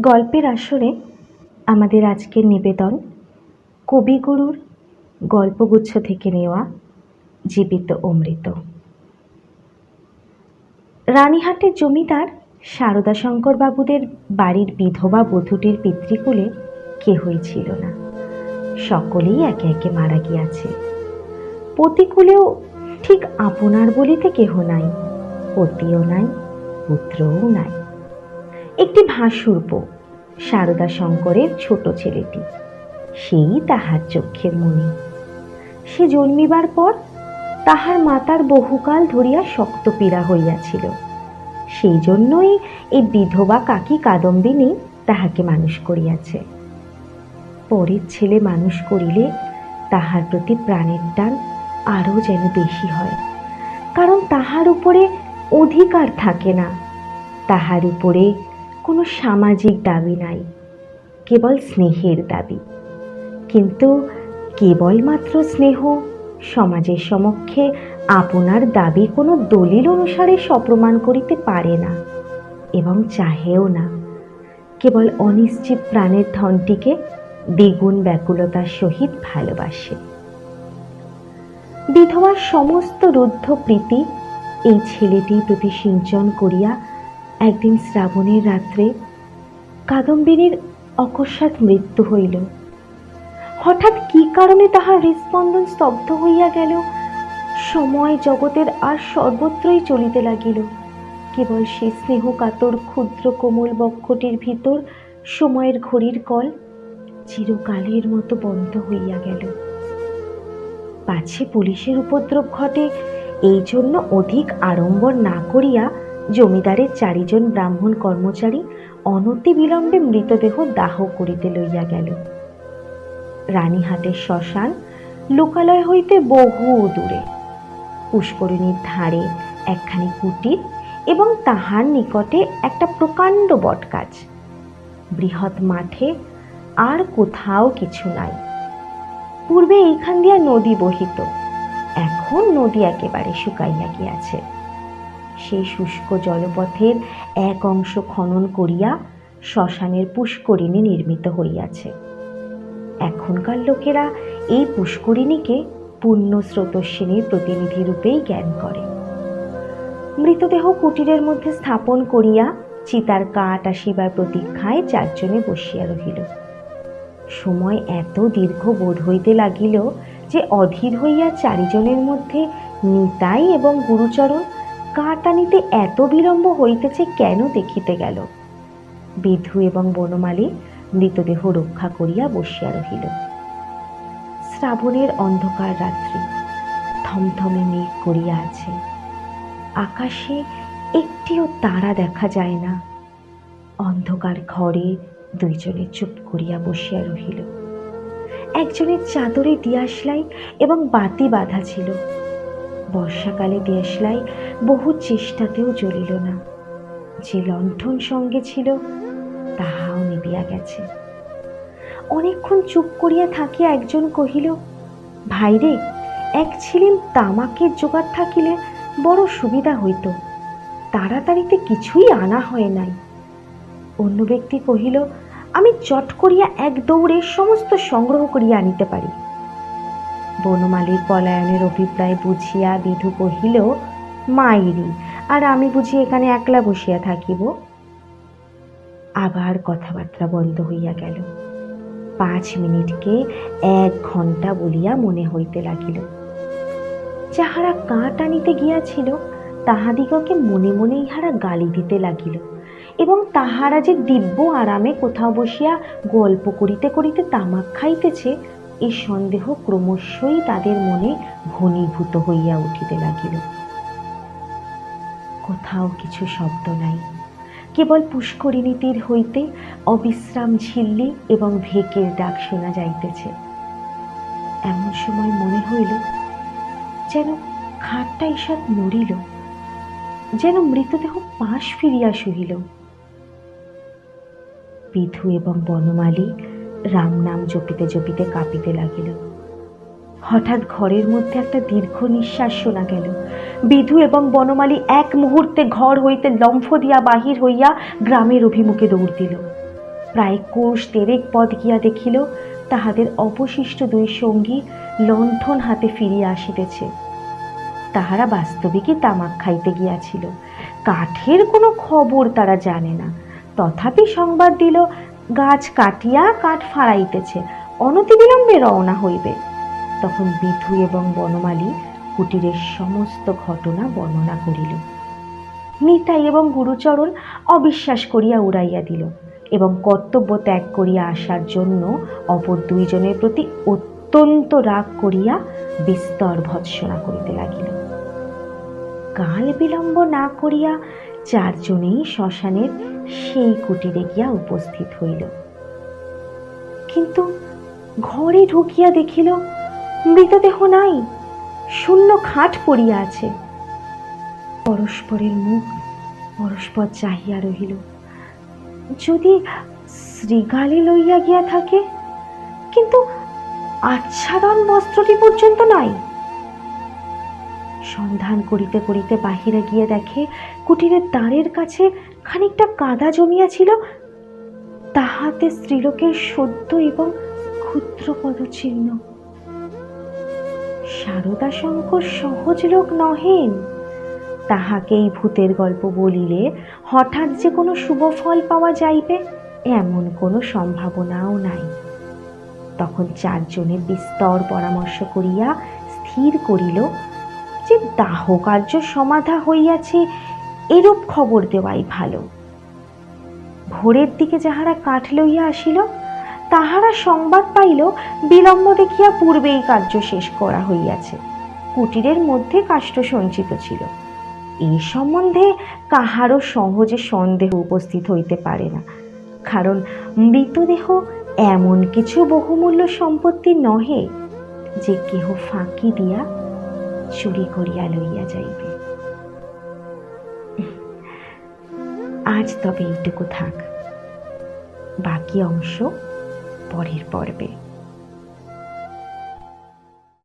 গল্পের আসরে আমাদের আজকের নিবেদন, কবিগুরুর গল্পগুচ্ছ থেকে নেওয়া জীবিত অমৃত। রানীহাটের জমিদার সারদা শঙ্কর বাবুদের বাড়ির বিধবা বধূটির পিতৃকুলে কেহই ছিল না। সকলেই একে একে মারা গিয়াছে। পতিকুলেও ঠিক আপনার বলিতে কেহ নাই, পতিও নাই, পুত্রও নাই। একটি ভাসুরপ সারদা শঙ্করের ছোট ছেলেটি। সেই তাহার চক্ষের মণি সে জন্মিবার পর তাহার মাতার বহুকাল ধরিয়া শক্ত পীড়া হইয়াছিল। সেই জন্যই এই বিধবা কাকি কাদম্বিনী তাহাকে মানুষ করিয়াছে। পরের ছেলে মানুষ করিলে তাহার প্রতি প্রাণের টান আরও যেন বেশি হয়। কারণ তাহার উপরে অধিকার থাকে না। তাহার উপরে কোনো সামাজিক দাবি নাই, কেবল স্নেহের দাবি। কিন্তু কেবলমাত্র স্নেহ সমাজের সমক্ষে আপনার দাবি কোনো দলিল অনুসারে সপ্রমাণ করিতে পারে না এবং চাহেও না। কেবল অনিশ্চিত প্রাণের ধনটিকে দ্বিগুণ ব্যাকুলতার সহিত ভালোবাসে। বিধবার সমস্ত রুদ্ধ প্রীতি এই ছেলেটির প্রতি সিঞ্চন করিয়া একদিন শ্রাবণের রাত্রে কাদম্বিনীর অকস্মাৎ মৃত্যু হইল। হঠাৎ কি কারণে তাহার হৃৎস্পন্দন স্তব্ধ হইয়া গেল? সময় জগতের আর সর্বত্রই চলিতে লাগিল। কেবল সেই স্নেহ কাতর ক্ষুদ্র কোমল বক্ষটির ভিতর সময়ের ঘড়ির কল চিরকালের মতো বন্ধ হইয়া গেল। পাছে পুলিশের উপদ্রব ঘটে, এই জন্য অধিক আড়ম্বর না করিয়া জমিদারের চারিজন ব্রাহ্মণ কর্মচারী অনতি বিলম্বে মৃতদেহ দাহ করিতে লইয়া গেল। রানীহাটের শ্মশান লোকালয় হইতে বহু দূরে। পুষ্করিণীর ধারে একখানি কুটির এবং তাহার নিকটে একটা প্রকাণ্ড বটগাছ। বৃহৎ মাঠে আর কোথাও কিছু নাই। পূর্বে এইখান দিয়া নদী বহিত। এখন নদী একেবারে শুকাইয়া গিয়াছে। সেই শুষ্ক জলপথের এক অংশ খনন করিয়া শ্মশানের পুষ্করিণী নির্মিত হইয়াছে। এখনকার লোকেরা এই পুষ্করিণীকে পূর্ণ স্রোতস্বিনীর প্রতিনিধি রূপেই জ্ঞান করে। মৃতদেহ কুটিরের মধ্যে স্থাপন করিয়া চিতার কাঠ আসিবার প্রতীক্ষায় চারজনে বসিয়া রহিল। সময় এত দীর্ঘ বোধ হইতে লাগিল যে অধীর হইয়া চারিজনের মধ্যে নিতাই এবং গুরুচরণ কাঠ আনিতে এত বিলম্ব হইতেছে কেন দেখিতে গেল? বিধু এবং বনমালী মৃতদেহ রক্ষা করিয়া বসিয়া রহিল। শ্রাবণের অন্ধকার রাত্রি থমথমে মেঘ করিয়া আছে। আকাশে একটিও তারা দেখা যায় না। অন্ধকার ঘরে দুইজনে চুপ করিয়া বসিয়া রহিল। একজনের চাদরে দিয়াশলাই এবং বাতি বাঁধা ছিল। বর্ষাকালে দেশলাই বহু চেষ্টাতেও জ্বলিল না। যে লণ্ঠন সঙ্গে ছিল, তাহাও নিবিয়া গেছে। অনেকক্ষণ চুপ করিয়া থাকিয়া একজন কহিল ভাইরে এক ছিলিম তামাকের জোগাড় থাকিলে বড় সুবিধা হইত। তাড়াতাড়িতে কিছুই আনা হয় নাই। অন্য ব্যক্তি কহিল, আমি চট করিয়া এক দৌড়ে সমস্ত সংগ্রহ করিয়া আনিতে পারি। বনমালীর পলায়নের অভিপ্রায় বুঝিয়া বিধু কহিল, মাইরি, আর আমি বুঝি এখানে একলা বসিয়া থাকিব? আবার কথাবার্তা বন্ধ হইয়া গেল। পাঁচ মিনিটকে এক ঘণ্টা বলিয়া মনে হইতে লাগিল। যাহারা কাঠ টানিতে গিয়াছিল, তাহাদিগকে মনে মনে ইহারা গালি দিতে লাগিল এবং তাহারা যে দিব্য আরামে কোথাও বসিয়া গল্প করিতে করিতে তামাক খাইতেছে এই সন্দেহ ক্রমশই তাদের মনে ঘনীভূত হইয়া উঠিতে লাগিল। কোথাও কিছু শব্দ নাই। কেবল পুষ্করিণী তীর হইতে অবিশ্রাম ঝিল্লি এবং ভেকের ডাক শোনা যাইতেছে। এমন সময় মনে হইল যেন খাটটা ঈষৎ নড়িল যেন মৃতদেহ পাশ ফিরিয়া শুহিল বিধু এবং বনমালী রাম নাম জপিতে জপিতে কাঁপিতে লাগিল। হঠাৎ ঘরের মধ্যে একটা দীর্ঘ নিঃশ্বাস শোনা গেল। বিধু এবং বনমালী এক মুহূর্তে ঘর হইতে লম্ফ দিয়া বাহির হইয়া গ্রামের অভিমুখে দৌড় দিল। প্রায় কোষ তেরেক পথ গিয়া দেখিল, তাহাদের অবশিষ্ট দুই সঙ্গী লণ্ঠন হাতে ফিরিয়া আসিতেছে। তাহারা বাস্তবিকই তামাক খাইতে গিয়াছিল। কাঠের কোনো খবর তারা জানে না। তথাপি সংবাদ দিল গাছ কাটিয়া কাঠ ফাড়াইতেছে, অনতিবিলম্বে রওনা হইবে। তখন বিধু এবং বনমালী কুটিরের সমস্ত ঘটনা বর্ণনা করিল। নিতাই এবং গুরুচরণ অবিশ্বাস করিয়া উড়াইয়া দিল এবং কর্তব্য ত্যাগ করিয়া আসার জন্য অপর দুইজনের প্রতি অত্যন্ত রাগ করিয়া বিস্তর ভৎসনা করিতে লাগিল। কাল বিলম্ব না করিয়া চারজনেই শ্মশানের সেই কুটিরে গিয়া উপস্থিত হইল। কিন্তু ঘরে ঢুকিয়া দেখিল মৃতদেহ নাই, শূন্য খাট পড়িয়া আছে। পরস্পরের মুখ পরস্পর চাহিয়া রহিল। যদি শ্রীগালে লইয়া গিয়া থাকে, কিন্তু আচ্ছাদন বস্ত্রটি পর্যন্ত নাই। সন্ধান করিতে করিতে বাহিরে গিয়ে দেখে কুটিরের দ্বারের কাছে খানিকটা কাদা জমিয়াছিল। তাহাতে স্ত্রীলোকের সদ্য এবং ক্ষুদ্র পদচিহ্ন। সারদা শঙ্কর সহজ লোক নহেন। তাহাকেই ভূতের গল্প বলিলে হঠাৎ যে কোনো শুভ ফল পাওয়া যাইবে, এমন কোনো সম্ভাবনাও নাই। তখন চারজনে বিস্তর পরামর্শ করিয়া স্থির করিল যে দাহ কার্য সমাধা হইয়াছে, এরূপ খবর দেওয়াই ভালো। ভোরের দিকে যাহারা কাঠ লইয়া আসিল, তাহারা সংবাদ পাইল, বিলম্ব দেখিয়া পূর্বেই কার্য শেষ করা হইয়াছে। কুটিরের মধ্যে কাষ্ঠ সঞ্চিত ছিল। এই সম্বন্ধে কাহারও সহজে সন্দেহ উপস্থিত হইতে পারে না। কারণ মৃতদেহ এমন কিছু বহুমূল্য সম্পত্তি নহে, যে কেহ ফাঁকি দিয়া চুরি করিয়া লইয়া যাইবে। আজ তবে এইটুকু থাক। বাকি অংশ পরের পর্বে।